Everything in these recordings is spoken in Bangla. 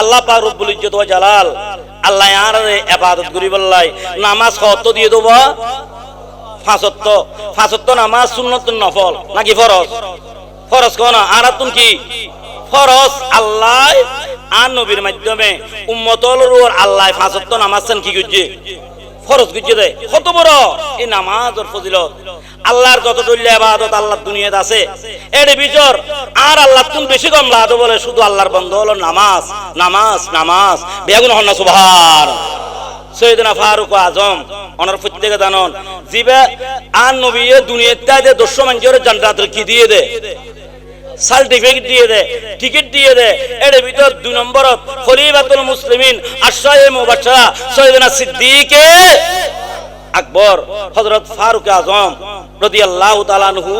আল্লাহ পাক রব্বুল ইজ্জত ওয়া জালাল আল্লাহ আর ইবাদত করি বললাই। নামাজ কত দিয়ে দেব। ফাঁসত্ব। ফাঁসত্ব নামাজ সুন্নত নফল। নাকি ফরজ? ফরজ কোন আর তুমি কি? ফরজ আল্লাহ আর নবীর মাধ্যমে। উম্মতল আল্লাহ ফাঁসত্ব নামাজ কি করছে? ফরজ গুজে দেয় কত বড়? এই নামাজের ফজিলত। আল্লাহর যত দল্য আবাদত আল্লাহর দুনিয়াতে আছে, এর ভিতর আর আল্লাহ তুমি বেশি কম লাদ বলে শুধু আল্লাহর বন্ধ হলো নামাজ নামাজ নামাজ। বেগুন হন না, সুবহান। সৈয়দনা ফারুক আজম, ওনার প্রত্যেকে জানন, জিবে আর নবী দুনিয়াতে দস্যু মানুষের জান্নাতের কি দিয়ে দে? সার্টিফিকেট দিয়ে দে, টিকিট দিয়ে দে। এর ভিতর দুই নম্বর খলিফাতুল মুসলিমিন, আশরায়ে মুবাশশারা, সৈয়দনা সিদ্দিকে আকবর, হযরত ফারুক আজম রাদিয়াল্লাহু তাআলা আনহু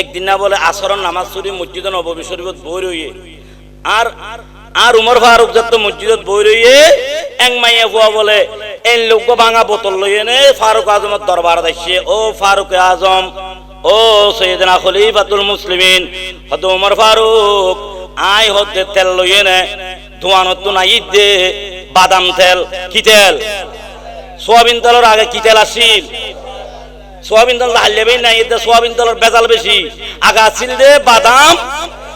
একদিন না বলে আসরন নামাজ শরীফ মসজিদে নববী শরীফত বই রইয়ে। আর আর উমর ফারুক যত মসজিদত বই রইয়ে, এক মাইয়া হুয়া বলে, এই লোক ভাঙা বোতল লইয়ে নে, ফারুক আজমের দরবার দেখছে ও ফারুক আজম ও সৈয়দনা খলিফাতুল মুসলিমিন হত উমর ফারুক আই হতে তেল লইয়ে নে ধোঁয়া না আই দে, বাদাম তেল, কি তেল? সোয়াবিন তেলের আগে কি তেল আসিল? সোয়াবিন তেল হাল্লেবেই না দে সোয়াবিন তেলের বেজাল বেশি। আগে আসিল দে বাদাম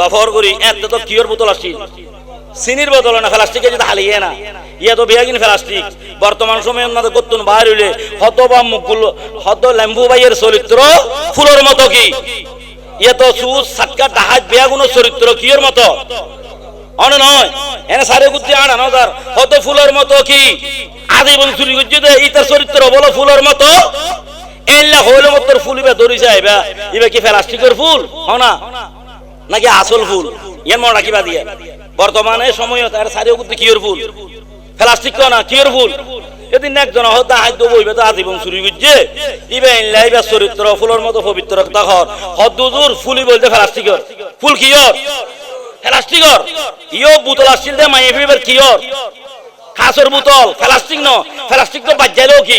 দফর করি এত তো কিওর বোতল আসছিল চিনির বোতল না প্লাস্টিকে যদি হালিয়ে না ইয়ে তো বিয়াগিন প্লাস্টিক। বর্তমান সময়ে ওনাদের কত্তুন বাইর হইলে হত বা মুকুল, হত লেম্বু বাইয়ের চরিত্র ফুলের মতো কি? ইয়ে তো সুস সাতকা ডাহাজ বিয়াগুনের চরিত্র কিয়ের মতো। নয়, এনে সারে গুদ্ধি আট হাজার হত ফুলের মতো কি? আদি বল চুরি করছে দে ইতার চরিত্র বলো ফুলের মতো? এল্লা হইলে মতো ফুল ইবা এবা ইবা কি প্লাস্টিকের ফুল? হনা নাকি আসল ফুল? ইয়ার মনে রাখিবা দিয়ে। বর্তমানে সময় তার সারিও করতে কিয়র ফুল? প্লাস্টিক না কিয়র ফুল? এদিন একজন হয়তো আজ বইবে তো আজীবন চুরি করছে ইবে ইনলা ইবে চরিত্র ফুলের মতো পবিত্র তখন হদ্দুজুর ফুলি বলতে প্লাস্টিকর ফুল কিয়র প্লাস্টিকর ইও বোতল আসছিল দে মাইয়ে ফিবার কিয়র কাঁচের বোতল প্লাস্টিক ন প্লাস্টিক তো বাজ্যালেও কি?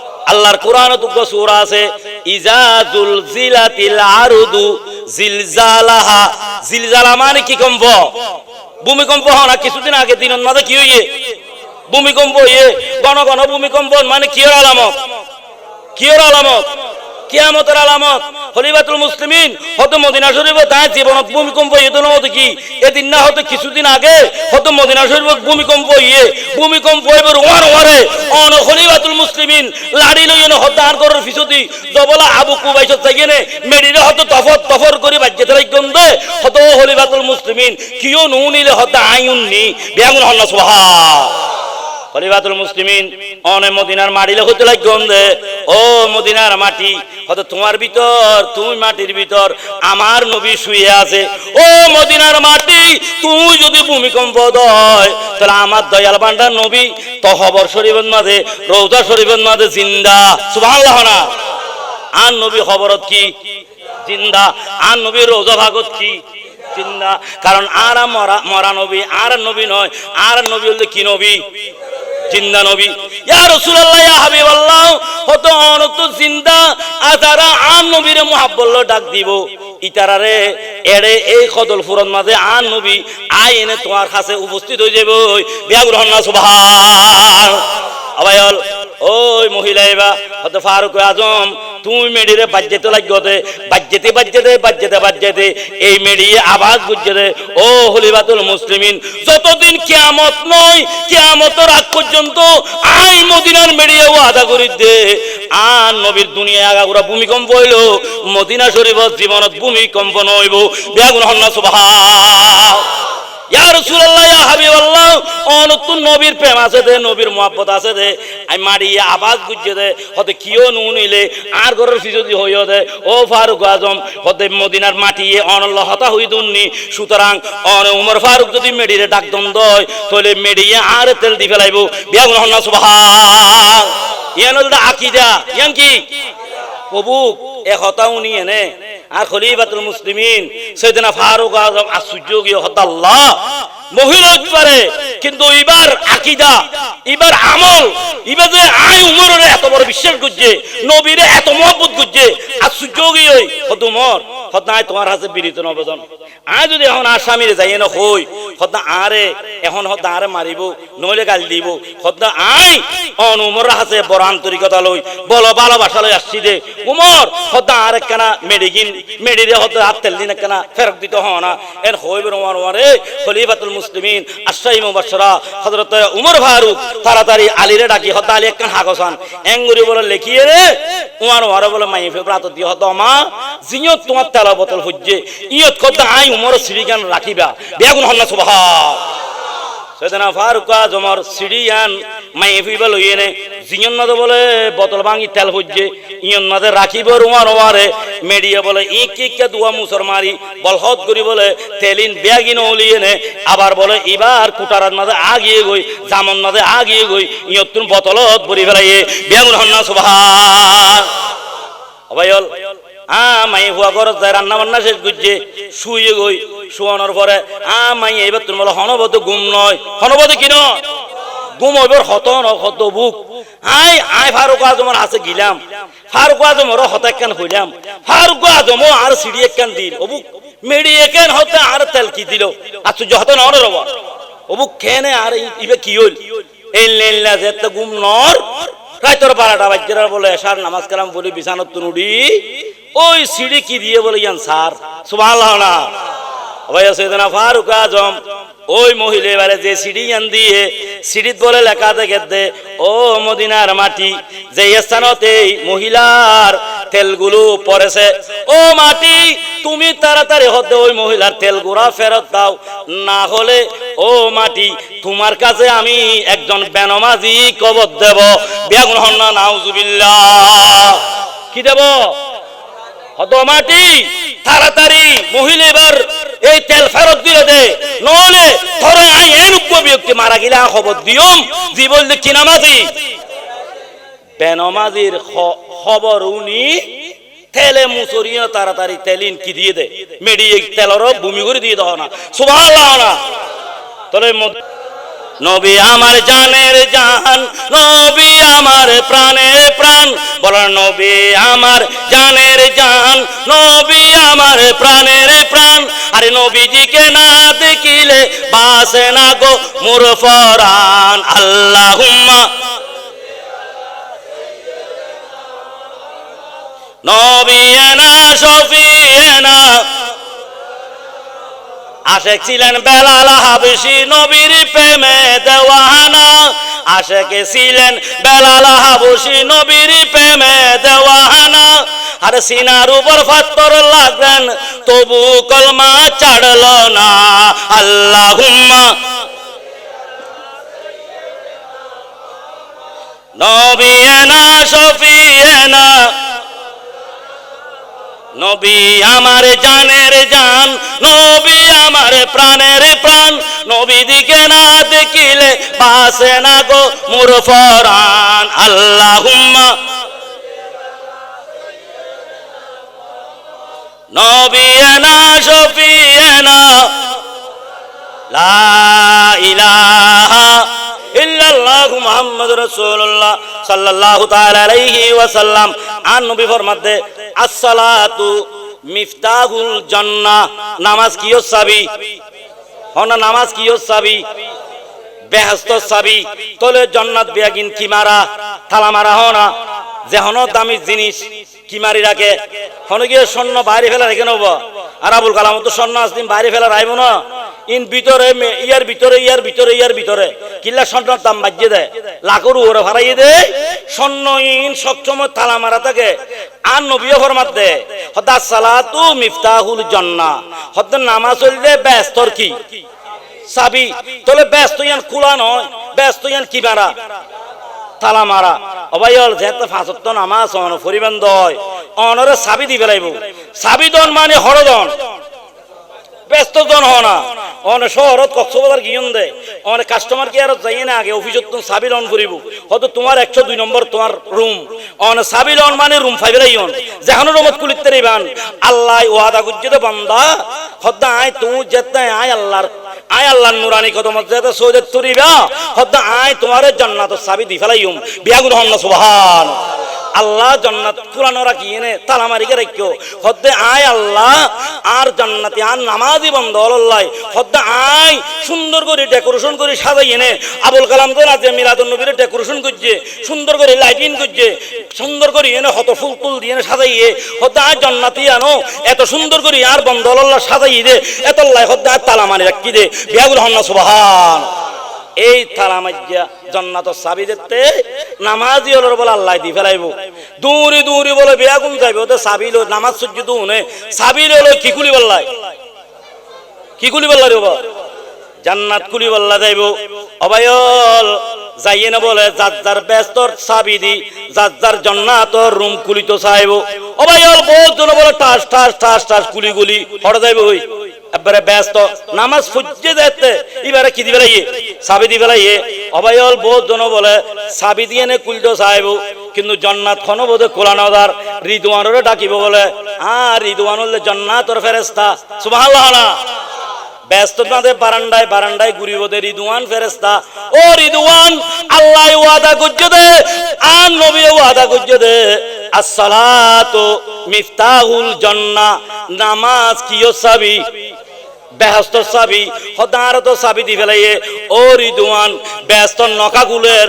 আল্লাহর কোরআন তুগ্গ সূরা আছে ইজাজুল জিলাতিল আরদু জিলজালাহা। জিলজালা মানে কি কম্প? ভূমিকম্প হয় না, কিছুদিন আগে দিন মাঝে কি হইয়ে? ভূমিকম্প হইয়ে গণ গণ ভূমিকম্প মানে কিয়র আলামত? কিয়র আলামত? কিয়ামতের আলামত? খলিফাতুল মুসলিমিন হয়তো মদিনা শরীফ তাই জীবনত ভূমিকম্প ইয়ে দিন হতো কি? এদিন না হতো কিছুদিন আগে হয়তো মদিনা শরীফ ভূমিকম্প ইয়ে ভূমিকম্প এবার ওয়ার ওয়ারে অন খলিফাতুল মুসলিমিন, লাড়ি লইয়ে হত্যা আর করার ফিসতি, জবলা আবু কুবাইশ চাইগেনে মেডিরে হয়তো তফর তফর করে বাজ্যে তারাই গন্ধে হয়তো খলিফাতুল মুসলিমিন, কিও নু নিলে হত্যা আইন নি বেগুন হল্লা সুবহা খলিফাতুল মুসলিমিন, অনে মদিনার মাটিলে হতে লাগ গন্ধে। ও মদিনার মাটি, হয়তো তোমার ভিতর, তুমি মাটির ভিতর, আমার নবী শুয়ে আছে। ও মদিনার মাটি তুই যদি ভূমিকম্প দয়, তাহলে আমার দয়াল বান্ডার নবী তহবর শরীফের মাঝে, রৌজা শরীফের মাঝে জিন্দা। সুবহানাল্লাহ না? আর নবী খবরত কি? জিন্দা। আর নবী রোজা ভাগত কি? জিন্দা। কারণ আর মরা মরা নবী, আর নবী নয়। আর নবী হলে কি নবী? জিন্দা নবী। ইয়া রাসূলুল্লাহ, ইয়া হাবিবাল্লাহ হত অনত জিন্দা আজারা আন নবীর মুহাব্বল্ল ডাক দিব। ইতারারে, এড়ে এই কদল ফুরন মাঝে আন নবী আই এনে তোমার কাছে উপস্থিত হয়ে যাবে বিয়া গ্রহণ না, সুবহান। আবাইল ওই মহিলা এবা হত ফারুক আজম তুমি মেডিরে বাজ্যেতে লাগতে বাজ্যেতে বাজ্যেতে বাজ্যেতে বাজ্যেতে, এই মেডিয়ে আওয়াজ দে ও হলিবাতুল মুসলিমিন, যতদিন কিয়ামত নয় কিয়ামতের আগ পর্যন্ত আই মদিনার মেডিয়ে ও আদা করি দে আর নবীর দুনিয়া আগাগুড়া ভূমিকম্প হইল, মদিনা শরীফত জীবনত ভূমিকম্প নইব। বেগুন হন্না সুবহান। ইয়া রাসূলুল্লাহ, ইয়া হাবিবাল্লাহ, ও নতুন নবীর প্রেম আছে দে, নবীর মহব্বত আছে দে। আমি মারি আওয়াজ গুজে দে, হতে কিও নু নিলে, আর ঘরের ফিজদি দে। ও ফারুক আজম, হতে মদিনার মাটি অনল্ল হতা হই দুননি। সুতরাং অন উমর ফারুক যদি মেডিরে ডাক দম দয় তাহলে মেডিয়ে আর তেল দি ফেলাইব। বিয়াগুন হন্না সুবহান। ইয়ান আকিদা, ইয়ান কি? প্রভু এ হতাও নিয়ে নে। আর খলিফাতুল মুসলিমিন সৈয়দনা ফারুক আজম আশ্চর্য গিয়ে হতাল্লাহ। মহিলা পারে, কিন্তু এবার আকিদা, এবার আমল, এবার এত বড় বিশ্বাস করছে, নবীরে এত মহব্বত করছে উমর। হত নাই তোমার হাতে নবেদন যদি এখন আসামিরে যাই হই আরে, এখন হত আরে মারিব, নইলে গাল দিব। হত আই অন উমর হাতে বড় আন্তরিকতা লই, বলো ভালোবাসা লই আসছি দে। উমর, হত আরে কেনা মেডিকিন, মেডিরে হত হাত তেল দিন কেনা ফেরত দিতে হ না। এর খলিফাতুল মুসলিমিন আশাই উমর ফারুক, তাড়াতাড়ি আলীরে ডাকি হতা আলী একখান হাগসান এঙ্গুরি বলে লেখিয়ে রে, উমার ওয়ারে বলে মাই ফেব্রাত দি হত মা জিয়ত তোমার তেলা বোতল হজ্জে ইয়ত কত আই উমর সিরিগান রাখিবা। বেগুন হল্লা সুবহান। সেদিনা ফারুক জমর সিডিয়ান মাই ফিবা লইয়ে নে জিয়ন নদে বলে, বোতল ভাঙি, তেল হজ্জে ইয়ন নদে রাখিব রুমার ওয়ারে। মেডিয়ে বলে ই কি কে দুয়া মুসর মারি? বলহত করি বলে, তেলিন ব্যাগিন ওলিয়ে নে। আবার বলে এবার কুটারার নদে আগিয়ে গই, জামন নদে আগিয়ে গই ইয়তুন বোতলত ভরি ফেলাইয়ে। বেগুন হন্না সুবহান। অবায়ল আ মাই হুয়া ঘরত যায়, রান্না বান্না শেষ করছে, শুয়ে গই, শুয়ানোর পরে আ মাই এবার তুমি বলো হনবত গুম নয়। হনবত কি নয়? গুম এবার হত আই আই ফারুক আজমের হাতে গিলাম। ফারুক আজমের হত একখান হইলাম। ফারুক আজম আর সিঁড়ি একখান দিল। অবুক মেডি এখান হতে আর তেল কি দিল? আশ্চর্য হত নর রব অবুক খেনে আর ইবে কি হইল? এই লেনলা যে গুম নর রাইতর বারোটা বাজ্যেরা বলে এসার নামাজ কালাম বলি বিছানত তুনুডি, ওই সিঁড়ি কি দিয়ে বলে ইয়ান স্যার? সুবহানাল্লাহ। না ভাই ফারুক আজম, ওই মহিলা এবারে যে সিঁড়ি ইয়ান দিয়ে সিঁড়িত বলে লেখা দেখে দে, ও মদিনার মাটি তাড়াতাড়ি মহিলার তেলগুলা ফেরত দাও। না হলে, ও মাটি, তোমার কাছে আমি একজন বেনমাজি কবর দেব। কি দেব? মাটি, তাড়াতাড়ি এই তেল ফেরত দিলে দে। নহলে ধরে আই এরূপ ব্যক্তি মারা গেলে খবর দিয়ম। বললে কি নামাজি? বেনমাজির খবর উনি তেলে মুসরিয়া তাড়াতাড়ি তেলিন কি দিয়ে দে? মেডি এই তেলর ভূমি করে দিয়ে দাও না। সুবহানাল্লাহ। না মদ- নবী আমার জানের জান নবী আমার প্রাণের প্রাণ। বল নবী আমার জানের জান নবী আমার প্রাণের প্রাণ। আরে নবীজিকে না দেখিলে বাসে না গো মোর ফরান। আল্লাহুম্মা। নবীনা শফিনা আশেক ছিলেন বেলাল হাবশি, নবীর প্রেমে দেওয়ানা। আশেক ছিলেন বেলাল হাবশি, নবীর প্রেমে দেওয়ানা। আর সিনার উপর ফাত্তর লাগলেন, তবু কলমা ছাড়ল না। আল্লাহুম্মা। নবীনা শফিনা নবী আমার জানের জান, নবী আমার প্রাণের প্রাণ। নবী দিকে না দেখিলে পাশে না গো মোর ফরান। আল্লাহুম্মা। নবী না শফিনা লা ইলাহা ইল্লাল্লাহু দামি জিনিস কি মারি রাখে? হন গিয়ে স্বর্ণ বাইরে ফেলা রেখে নেব। আর আবুল কালাম তো স্বর্ণ আসদিন বাইরে ফেলা রাইব না। ইন ভিতরে ইয়ার ভিতরে ইয়ার ভিতরে ইয়ার ভিতরে। কিল্লা স্বর্ণর দাম বাজিয়ে দেয়। লাখর ওরে ভাড়াইয়ে দেয়। স্বর্ণ ইন সবসময় তালা মারা থাকে। আর নবীয় ফরমাত দে হদা সালাতু মিফতাহুল জন্না হদ নামাজ হইলে ব্যস্তর কি? সাবি তলে ব্যস্ত ইয়ান খোলা নয়, ব্যস্ত ইয়ান কি মারা? তালা মারা। অবাইল যেহেতু ফাঁসত্ব নামাজ অন, ফরিবেন দয়। অনরে সাবি দি ফেলাইব সাবি দন মানে হরদন। ব্যস্ত জন হ না। অনে শহরত কক্সবাজার গিয়ন দে। অনে কাস্টমার কেয়ারত যাই না আগে অফিসত তুমি সাবি লন করিব হয়তো তোমার একশো দুই নম্বর তোমার রুম অনে সাবি লন মানে রুম ফাইবেলাই অন যেখানে রুমত কুলিতে রিবান আল্লাহ ওয়াদা গুজ্জতে বান্দা, হদ্দা আয় তুই যেতে আয় আল্লাহর আয় আল্লাহর নুরানি কদম যেতে সৌদে তুরিবা। হদ্দা আয় তোমার জান্নাত সাবি দি ফেলাইম বিয়াগুন হন না, সুবহান। আল্লাহ জান্নাত কুরানো রাখি এনে তালা মারিকে রাখিও। হদ্দে আয় আল্লাহ, আর জান্নাতি আর নামাজি বন্ধ আল্লাহ হদ্দে আয়, সুন্দর করে ডেকোরেশন করে সাজাই এনে। আবুল কালাম তো রাতে মিলাদুল নবীর ডেকোরেশন করছে, সুন্দর করে লাইটিং করছে, সুন্দর করে এনে হত ফুল ফুল দিয়ে এনে সাজাইয়ে হদ্দে আয় জান্নাতি আনো, এত সুন্দর করে আর বন্ধ আল্লাহ সাজাই দে। এত আল্লাহ হদ্দে আর তালা মারি রাখি দে। বিয়াগুল হন্না সুবহান। এই তালা মাজ্জা জন্নাত সাবি দিতে নামাজি হলোর বলে আল্লাহ দি ফেলাইব। দূরে দূরে বলে বেয়াগুন যাইবে ওদের সাবিল নামাজ সূর্য দুনে সাবিল হলো কি কুলি বললাই কি কুলি বললা রে? জান্নাত কুলি বললা যাইব। অবায়ল, যাইয়ে না বলে যার যার ব্যস্তর সাবি দি, যার যার জন্নাতর রুম কুলি তো চাইব। অবায়ল বহুত জন বলে টাস টাস টাস টাস কুলি গুলি হড় যাইব হই। এবারে ব্যস্ত, নামাজ ফুজে যাইতে এবারে কি দিবে লাইয়ে সাবি দিবে বলে, সাবি দিয়ে নে কুলি তো কিন্তু জন্নাত বোধে কোলানো দার ডাকিব বলে আর রিদওয়ান হলে জন্নাতর ফেরেস্তা সুবহানাল্লাহ। না ব্যস্ত তাদের বারান্দায় বারান্দায় ঘুরিব দে ফেরেস্তা ও রিদুয়ান আল্লাহ ওয়াদা করছে দে, আর নবী ওয়াদা করছে দে। আসসালাতু মিফতাহুল জান্নাহ নামাজ কিও ব্যস্ত সাবি হদারত সাবি দি ফেলাইয়ে ও রিদুয়ান ব্যস্ত নকাগুলের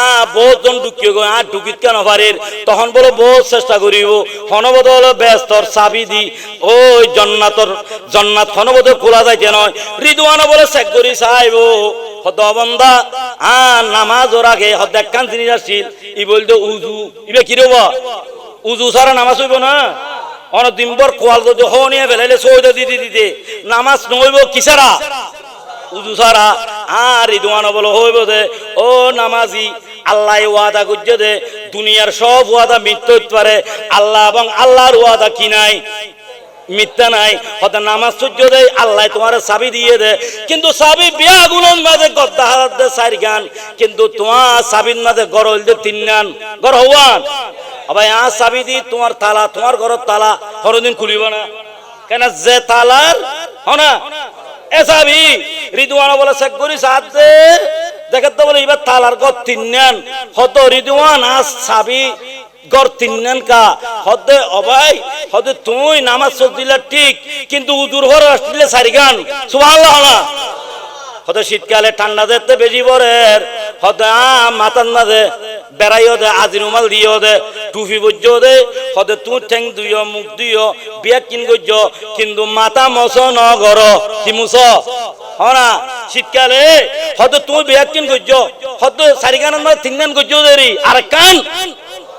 আ বহুজন ঢুকিয়ে গো আর ঢুকিত কেন পারির তখন বলো বহুত চেষ্টা করিব হনবদল ব্যস্তর সাবি দি ওই জন্নাতর জন্নাত হনবদল খোলা যাইতে নয় রিদুয়ান বলে চেক করি চাইব। হদ বন্দা, আ নামাজ ওর আগে হদ একখান জিনিস আসছিল ই বলতো, উজু, ইবে কি রব উজু ছাড়া নামাজ হইব না? অনেক দিনবর কোয়াল যদি হো নিয়ে ফেলাইলে সৌদে দিদি দিতে। নামাজ নইব কিসারা? উজু সারা, আর রিদওয়ান বলো হইব দে। ও নামাজি আল্লাহ ওয়াদা করছে দে। দুনিয়ার সব ওয়াদা মিথ্যা হইতে পারে। আল্লাহ এবং আল্লাহর ওয়াদা কি নাই? মিথ্যা নাই। হয়তো নামাজ সূর্য দেয়, আল্লাহ তোমার চাবি দিয়ে দে। কিন্তু চাবি বিয়া গুলোর মাঝে গদ্দা হাত দে চার গান। কিন্তু তোমার চাবির মাঝে হইল দে তিন গান গড় হওয়ান। আ চাবি দি তোমার তালা, তোমার ঘরের তালা, হরদিন খুলিব না। কেন যে তালার হনা এ চাবি বলে চেক করি সাত দে। দেখে তো বলে এবার তালার গর তিন নেন হত রিদুয়ান আজ চাবি গর তিন নেন কা হদে অবাই হদে তুই নামাজ দিলে ঠিক, কিন্তু উদুর হর আসলে সারি গান সুবহানাল্লাহ না? হতে শীতকালে ঠান্ডা যেতে বেশি পরে হতে মাথার মাঝে বেড়াইও দে আজি রুমাল দিও দে, টুপি বুঝিও দে হতে তুই ঠেং দিও মুখ দিও বিয়া কিন গজ কিন্তু মাথা মস ন গর কি মুস? হনা শীতকালে হতে তুই বিয়া কিন গজ হতে চারি তিন গান গজ দেরি আর কান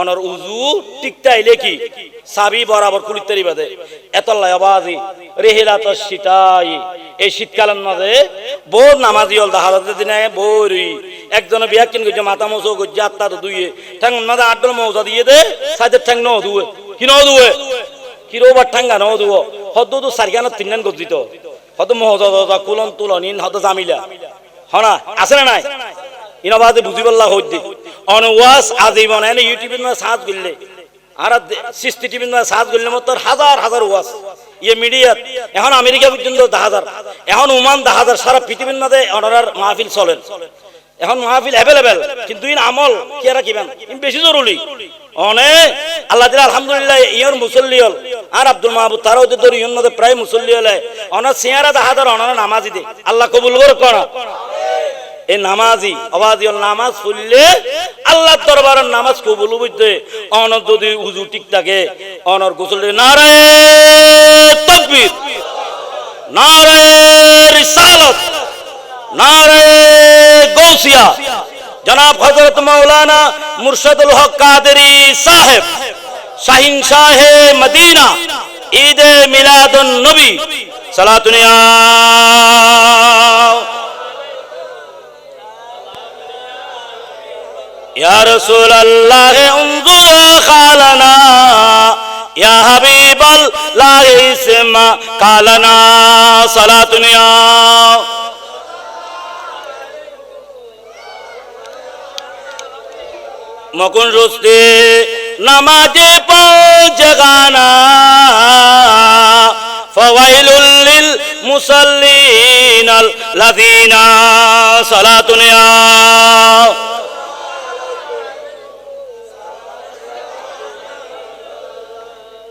অনর উজু টিকতে আইলে কি সাবি বরাবর খুলিতে বাদে। এত লাবাজি রেহিলা তো শীতাই এই শীতকালের মাঝে বহু নামাজি দেখা যাচ্ছে দিনে বৌরি। একজন বিয়া কিন গেছে মাথা মশো গজ্জে আত্মা তো দুইয়ে। ঠ্যাং মাথা আটল মৌজা দিয়ে দে, সাইদের ঠ্যাং ন দুয়ে। কি ন দুয়ে? কি রো বার ঠ্যাঙ্গা ন দুয়? হদ তো সারিখানা তিনগান গজ্জিত হদ মহজা কুলন তুলন ইন হদ জামিলা। হনা, আছে না নাই? ইনবাদে বুঝি পাল্লা হইতে। অনওয়াস আজীবন এনে ইউটিউবের মধ্যে সাজ গিললে আর সৃষ্টি টিভির মধ্যে সাজ গিললে মতো হাজার হাজার ওয়াস ইয়ে মিডিয়াত এখন আমেরিকা পর্যন্ত দা হাজার। এখন ওমান দা হাজার। সারা পৃথিবীর মধ্যে অনারার মাহফিল চলেন। এখন মাহফিল অ্যাভেলেবেল কিন্তু ইন আমল কি রাখিবেন? ইন বেশি জরুরি। অনে, আল্লাহ দিলে আলহামদুলিল্লাহ ইয়র মুসল্লি হল। আর আব্দুল মাহবুব তারা ওদের ধরে ইয়র মধ্যে প্রায় মুসল্লি হলে অনার সিয়ারা দাহাদার অনার নামাজি দে। আল্লাহ কবুল করে। এই নামাজি নামাজ যদি উজু ঠিক থাকে জনাব মুর্শিদুল হক কাদেরী সাহেব, শাহিন শাহে মদিনা, ঈদে মিলাদুন নবী সালাতুনিয়া يا رسول الله انظر خالنا يا حبيب الله اسمع قالنا صلاتنا يا মকুন রুস্তে নামাজে পৌঁছে গানা ফওয়াইলুল লিল মুসাল্লিন আল্লাযীনা সালাতুনিয়া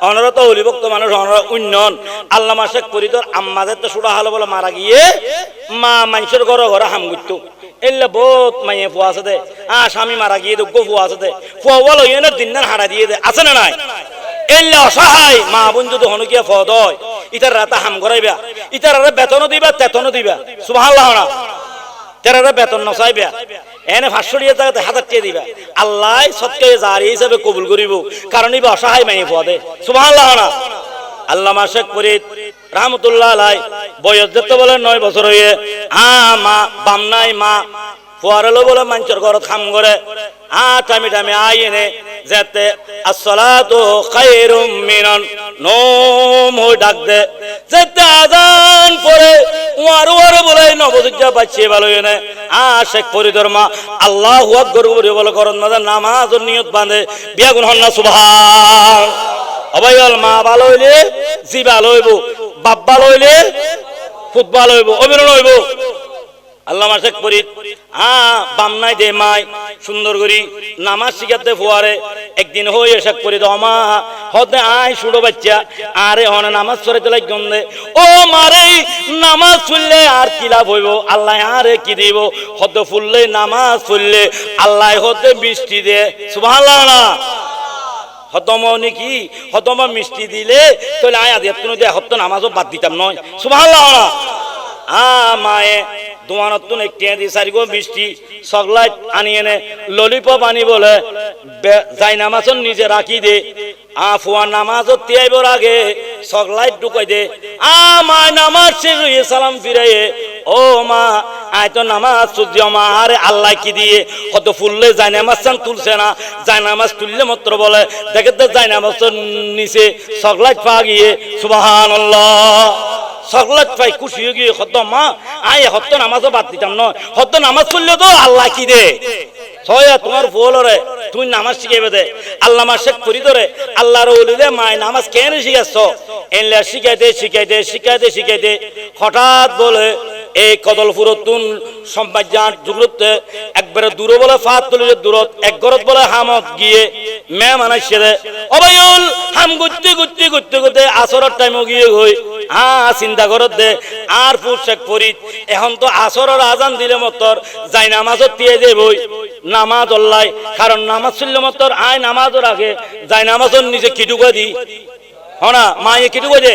অনরত অলিভক্ত মানুষ অনর উন্নয়ন। আল্লাহ মাসে পরিতর আম্মাদের তো সুরা হালো বলে মারা গিয়ে মা মানুষের ঘর ঘরে হাম গুত্ত এলে বহুত মাইয়ে ফুয়া আছে দে। আ, স্বামী মারা গিয়ে দুগ্গ ফুয়া আছে দে। ফুয়া বলো ইয়ে দিন দিন হারা দিয়ে দে। আছে না নাই? এলে অসহায় মা বোন যদি হনুকিয়া ফদ হয় ইতার রাতা হাম করাইবা ইতার বেতনও দিবা, তেতনও দিবা। সুবহানাল্লাহ না তেরারা বেতন নসাইবা, এনে পাঁচশো টাকা জায়গাতে হাজার টাকা দিবা। আল্লাহ সৎকে জারি হিসাবে কবুল করিব, কারণ ইবা অসহায় মাইয়ে পদে সুবহানাল্লাহ না। আল্লাহ মাসেক ফরিদ রহমতুল্লাহ আলাই বয়স দেখতে বলে নয় বছর হয়ে, আ, মা বামনাই মা ফুয়ারেলো বলে মানুষের ঘর খাম করে। আ টামি টামি আই এনে যেতে। আসসালাতু খায়রুম মিনান, নোম হয়ে ডাক দে। যেতে আজান পরে ওয়ার ওয়ার বলে নবদুজ্জা পাচ্ছে ভালো এনে আ শেখ ফরিদর মা, আল্লাহ আকবর বলে বলে, করন মাঝে নামাজ ও নিয়ত বাঁধে। বিয়া গুণ হন না, সুবহান। অবাইল মা ভালো হইলে, জি ভালো হইব। বাপ ভালো হইলে ফুট হইব অবিরল হইব। আল্লাহ মাসেক পরি আ বামনাই দে মাই সুন্দর করি, নামাজ শিখাতে ফুয়ারে। একদিন হই এসব করি তো মা হতে আয় সুড়ো বাচ্চা, আরে হনে নামাজ পড়ে চলে গন্ধে। ও মারে নামাজ ফুললে আর কি লাভ হইব? আল্লাহ আরে কি দিব? হতে ফুললে নামাজ ফুললে আল্লাহ হতে বৃষ্টি দে। সুবহানাল্লাহ। হতম নাকি হতম মিষ্টি দিলে তাহলে আয় আদি তুমি দে হত নামাজও বাদ দিতাম নয়। সুবহানাল্লাহ। আ মায়ে নতুন একটি দি মিষ্টি সগলাই আনি এনে ললিপপ আনি বলে যাই নামাজন নিজে রাখি দে আ ফুয়া নামাজ তিয়াইবর আগে সগলাই ঢুকাই দে আ মায় নামাজ শেষ হয়ে সালাম ফিরাইয়ে ও মা, আয় তো নামাজ সূর্য মা, আরে আল্লাহ কি দিয়ে? কত ফুললে যায় নামাজ চান তুলছে না। যায় নামাজ তুললে মাত্র বলে। দেখে তো যায় নামাজ নিচে সগলাই পা গিয়ে সুবাহান সকলাত পাই, খুশি হয়ে গিয়ে, হত মা আই হত নামাজও বাদ দিতাম নয়। হত নামাজ পড়লে তো আল্লাহ কি দে? ছয়, তোমার ফুলরে তুই নামাজ শিখাইবে দে। আল্লাহ মা শেখ করি ধরে, আল্লাহর ওলিলে মায় নামাজ কেন শিখাচ্ছ? এনলে শিখাই দে শিখাই দে শিখাই দে শিখাই দে। হঠাৎ বলে এই কদলপুর তুন সম্পাদ্যান জুগলুতে একবারে দূরে বলে ফাত তুলে দূরত, এক গরত বলে হামত গিয়ে মে মানাইছে দে অবায়ুল, হাম গুত্তি গুত্তি গুত্তি গুত্তি আসরের টাইমও গিয়ে হই। আ, চিন্তা করত দে, আর ফুল শেখ ফরিদ, এখন তো আসরের আজান দিলে মতর, যাই নামাজত দিয়ে দে বই নামাজ অল্লাই কারণ নামাজ চললে মতর, আয় নামাজের আগে যাই নামাজের নিজে কিটুকা দি? হনা, মায়ে কিটুকা দে?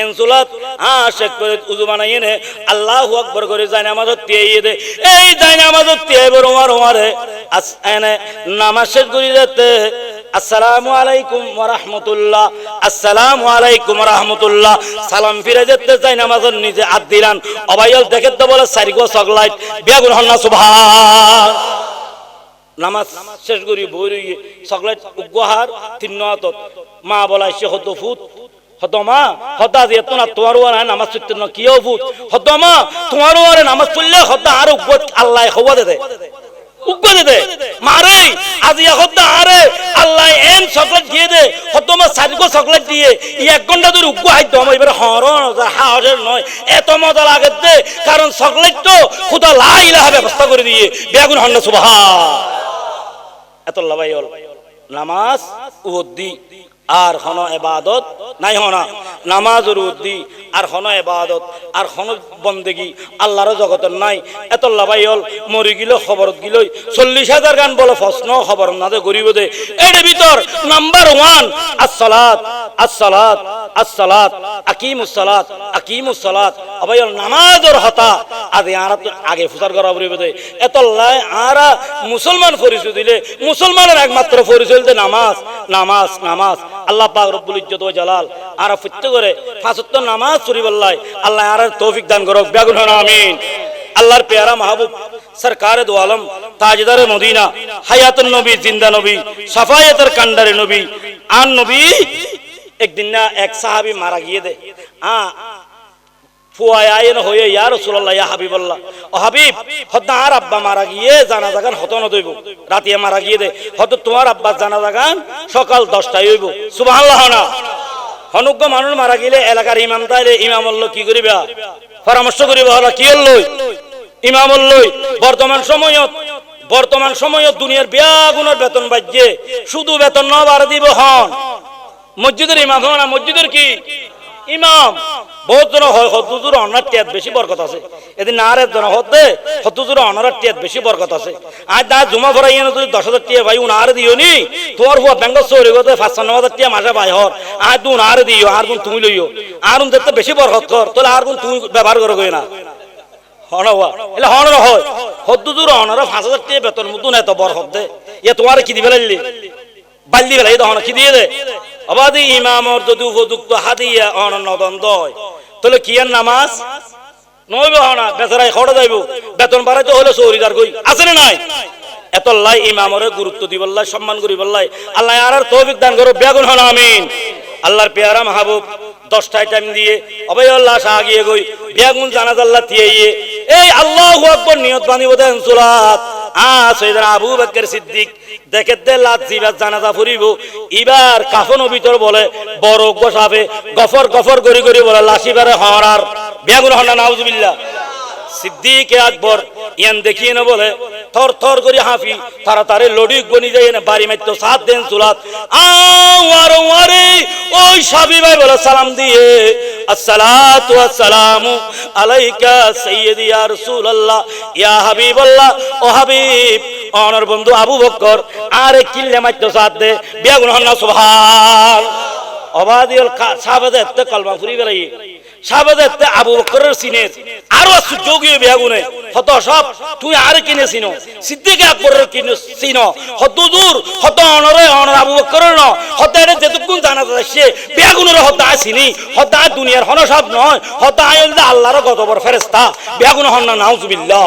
এনসুলাত আশেক করে উজু বানাইয়ে নে। আল্লাহু আকবার করে যায় নামাজত তিয়াইয়ে দে। এই যায় নামাজত তিয়াইব রোমার রোমারে আস এনে নামাজ শেষ করি যেতে। আসসালামু আলাইকুম রাহমাতুল্লাহ। আসসালামু আলাইকুম রাহমাতুল্লাহ। সালাম ফিরে যেতে চাই নামাজের নিজে আদ দিলান। অবাইল দেখে তো বলে সারিগো সকলাইট বিয়াগুন হন্না সুবহান। নামাজ শেষ করি বই রইয়ে সকলে উপহার তিন হাতত মা বলাই সে হত ফুট হত মা হতা দিয়ে তো না তোমার ওয়ারে নামাজ পড়তে না কিও ফুট হত মা তোমার ওয়ারে নামাজ পড়লে হতা আর আল্লাহ হওয়া দে দে। মারে, আজি হত্যা আরে আল্লাহ এন চকলেট দিয়ে দে হতো মা সারিগো চকলেট দিয়ে এক ঘণ্টা ধরে উগ্র হাইতো আমার এবার হাওয়ার নয়, এত মজা লাগে দে, কারণ চকলেট তো খুদা লাই লাহা ব্যবস্থা করে দিয়ে বেগুন হন্না সুবাহা এত লাভাই নামাজ আর হন এবাদত নাই হনা। নামাজ রুদ্দি আর হন এবাদত, আর হন বন্দেগি, আল্লাহর জগতের নাই। এত লাভাই হল, মরি গিল খবর গিলই। চল্লিশ হাজার গান বলে, প্রশ্ন, খবর না গরিব দে। এর ভিতর নাম্বার ওয়ান, আসসালাত আসসালাত আসসালাত আকিমুসসালাত আকিমুসসালাত অবাইল নামাজের হতা। আদি আরা তো আগে ফুসার করা বলিব দে এত আরা মুসলমান পরিচয় দিলে, মুসলমানের একমাত্র পরিচয় দিলে নামাজ নামাজ নামাজ। আল্লাহ পাক রব্বুল ইজ্জত জালাল আরা ফুটতে করে ফাসত্ব নামাজ চুরি আল্লাহ আর তৌফিক দান করুক। বেগুন হন আমিন। আল্লাহর পেয়ারা মাহবুব, সরকার দো আলম, তাজদারে মদিনা, হায়াতুন নবী, জিন্দা নবী, সাফায়াতের কান্ডারে নবী। আন নবী, একদিন না এক সাহাবী মারা গিয়ে দে, আ দে হত তোমার আব্বা জানা জাগান সকাল 10টায় হইব। সুবহানাল্লাহ না। হনুজ্ঞ মানুষ মারা গেলে এলাকার ইমাম তাইলে ইমাম কি করিবা? পরামর্শ করিবা কি ইমাম বর্তমান সময়ত বর্তমান সময়ত দুনিয়ার বিয়া গুণের বেতন বাজ্যে, শুধু বেতন ন দিব হন। মসজিদের ইমাম হন মসজিদের কি? ইমাম। বহুত জন হতুজুর অনার টিয়াত বেশি বরকত আছে। এদিন না আর জন হতে হতুজুর অনার টিয়াত বেশি বরকত আছে। আজ না জমা ভরাই এনে তুই দশ হাজার টিয়া ভাই উনার দিও নি তোমার হুয়া ব্যাংক চৌরি গতে পাঁচশো, ন হাজার টিয়া মাসে ভাই হর আজ তুই উনার দিও আর গুণ তুমি লইও আর উন দেখতে বেশি বরকত কর তাহলে আর গুণ তুমি ব্যবহার করো কই না। হন হওয়া এলে হন হয়। হদ্দুজুর অনার পাঁচ হাজার টিয়া বেতন মতন এত বর হতে ইয়ে তোমার কি দিবে লাগলি বাল্লি বেলা এই তখন কি দিয়ে দে? অবাদি ইমামর যদি উপযুক্ত হাদিয়া অন নদন দয় তাহলে কি আর নামাজ? নইবে বেচারাই খড়ে যাইব বেতন বাড়াইতে হলে কই? আছে না নাই? ইমামরে গুরুত্ব দিবল্লাই, সম্মান করিবল্লাই। আল্লাহ আর তৌফিক দান করো বেগুন হন আমিন। আল্লাহর পেয়ারা মাহবুব দশটায় টাইম দিয়ে অবাই আল্লাহ আগিয়ে গই। বেগুন জানাজ আল্লাহ দিয়ে এই আল্লাহ নিয়ত বানিব দেন সুরাত। আ সৈয়দনা আবু বকর দেখে জানাজা বড় গোসাফে গফর গফর গড়ি গড়ি বলে লাশিবারে হরার বেগুন হন্না নাউজুবিল্লাহ। সিদ্দিক আকবর, ইয়ান দেখিয়ে না বলে, থর থর করে হাফি তারা তারে লডি গনি যায় না, বাড়ি মাইতো সাত দেন চুলাত। আওয়ার ওয়ারে ওই সাবি ভাই বলে সালাম দিয়ে, আসসালাতু আলাইকা ইয়া রাসূলুল্লাহ, ইয়া হাবিবাল্লাহ, ও হাবিব, অনর বন্ধু আবু বকর আরে কিল্লে মাইতো সাত দে বেগুন হন্না সুবহান। অবাদিল সাহাবাদে এতে কলমা ফুরি বেলাই সাহাবাদে আবু বকরের আরও বেগুনে হত সব, তুই আর কিনে সিনো সিদ্দিক আকবরের কিনে সিনো হত দূর, হত অনরে, অনর আবু বকরের ন? হত এটা যেটুকুন জানা যাচ্ছে বেগুনের হত আসিনি হত দুনিয়ার হন সব নয়, হত আল্লাহর গতবর ফেরেস্তা বেগুন হন না, নাউজুবিল্লাহ।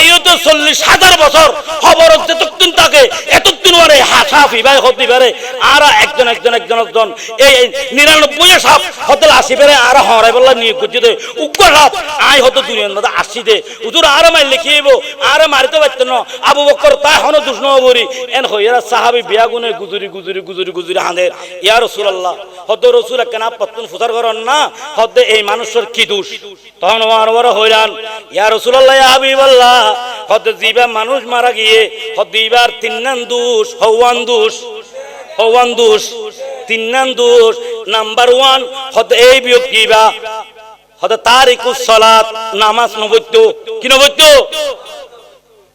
এই চল্লিশ মানে একজন একজন একজন একজন, এই আবু তাই এন বিয়া কেনা না? এই মানুষের কি দোষ? তখন ওয়ার ওয়ার হইরান ইয়া রসুল্লাহ হাবিবাল্লাহ হতে জিবা মানুষ মারা গিয়ে হতে ইবার তিন নান দোষ, হওয়ান দোষ হওয়ান দোষ তিন নাম দোষ, নাম্বার ওয়ান হত এই ব্যক্তি বা তার তারিকুস সালাত, নামাজ নবৈত্য, কি নবৈত্য?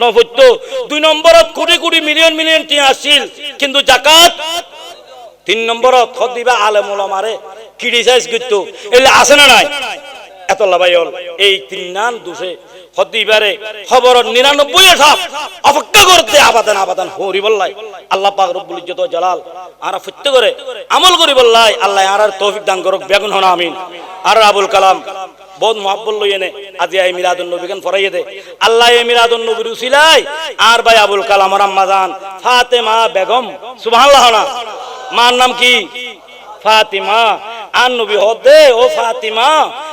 নভত্য দুই নম্বরত কোটি কোটি মিলিয়ন মিলিয়ন টিয়া আসছিল কিন্তু জাকাত? তিন নম্বরত হদিবা আলেম ওলামারে ক্রিটিসাইজ করতো। এলে আছে না নাই? এত লাভাই হল এই তিন নাম দোষে খবর নিরানব্বই অপেক্ষা করতে আবাদান আবাদান হরি বললাই। আল্লাহ পাক রব্বুল ইজ্জত জালাল আর সত্য করে আমল করি আল্লাহ আর তৌফিক দান করুক। বেগুন হন, আমিন। আর আবুল কালাম। বহুত মহাব্বল লই এনে। আজি এই মিলাদুন নবী গান ফরাইয়ে দে। আল্লাহ এই মিলাদুন নবীর উসিলাই আর ভাই আবুল কালাম আম্মা জান, ফাতেমা বেগম, সুবহানাল্লাহ না। মার নাম কি? ফাতিমা। আর নবী হদে ও ফাতিমা।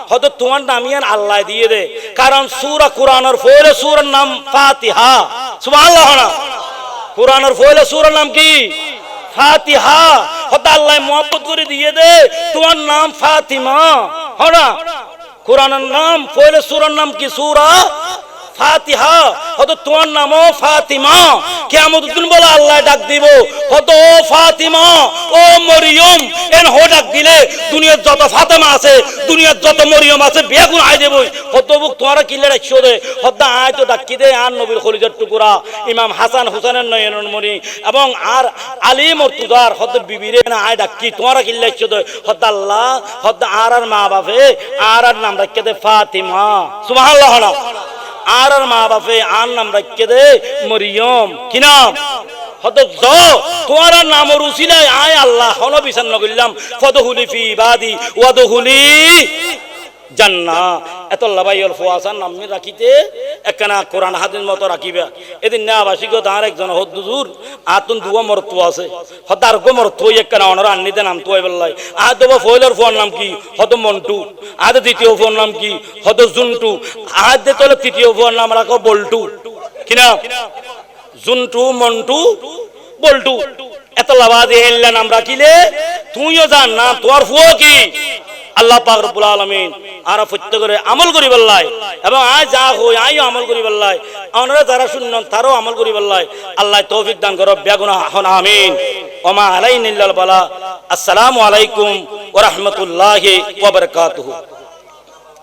হয়তো তোমার নাম ইয়ান আল্লাহ দিয়ে দে। কারণ সূরা কোরআনের ফলে সূরার নাম ফাতিহা। সুবহানাল্লাহ না। কোরআনের ফলে সূরার নাম কি? ফাতিহা। হয়তো আল্লাহ মোহাম্মত করে দিয়ে দে। তোমার নাম ফাতিমা। হনা কোরআনের নাম ফলে সুরার নাম কি সূরা? ফাতিহা হয়তো তোমার নামও ফাতিমা। কেমন দিন বলে আল্লাহ ডাক দিব হয়তো ও ফাতিমা, ও মরিয়ম, এন হো ডাক দিলে দুনিয়ার যত ফাতেমা আছে, দুনিয়ার যত মরিয়ম আছে বেগুন আই দেবই। হয়তো বুক তোমারা কিলে রাখছো দে? হদ্দা আয় তো ডাকি দে, আর নবীর খলিজার টুকুরা, ইমাম হাসান হুসেনের নয়নের মনি এবং আর আলী মর্তুদার হদ্দ বিবিরে না আয় ডাকি তোমারা কিলে রাখছো দে? হদ্দা আল্লাহ হদ্দা আর আর মা বাপে আর আর নাম রাখকে দে, ফাতিমা। সুবহানাল্লাহ আর আর মা বাপে আর নাম রাখিয়ে দে, মরিয়ম। কি নাম? তোমার নাম রুসিলাই আয় আল্লাহ হন বিছান্ন করলাম ফদহুলি ফি বাদি ওয়াদহুলি জান্না এত লাভাইল ফুয়াসান নামি রাখিতে একখানা কোরআন হাদিস মতো রাখিবে। এদিন না বাসিক তার একজন হদ্দুজুর আতুন দুয়া মরত্ব আছে। হতার গো মরত্ব একখানা অনর আন্নিতে নাম তো বললাই আ দেব ফয়লার ফোন নাম কি? হত মন্টু। আদ দ্বিতীয় ফোন নাম কি? হত জুনটু। আদ দে তলে তৃতীয় ফোন নাম রাখো বল্টু। কিনা জুনটু, মন্টু, বল্টু। এত লাভা দিয়ে হেললেন আমরা কিলে তুইও জান না তোর ফুয়ো কি? আল্লাহ পাক রব্বুল আলামিন আর সত্য করে আমল করি বললাই এবং আয় যা হই আইও আমল করি বললাই আমরা যারা শুনন তারও আমল করি বললাই আল্লাহ তৌফিক দান করো বেগুনা হন, আমিন। ওমা আলাইনিল্লাল বালা। আসসালামু আলাইকুম ওয়া রাহমাতুল্লাহি ওয়া বারাকাতুহু।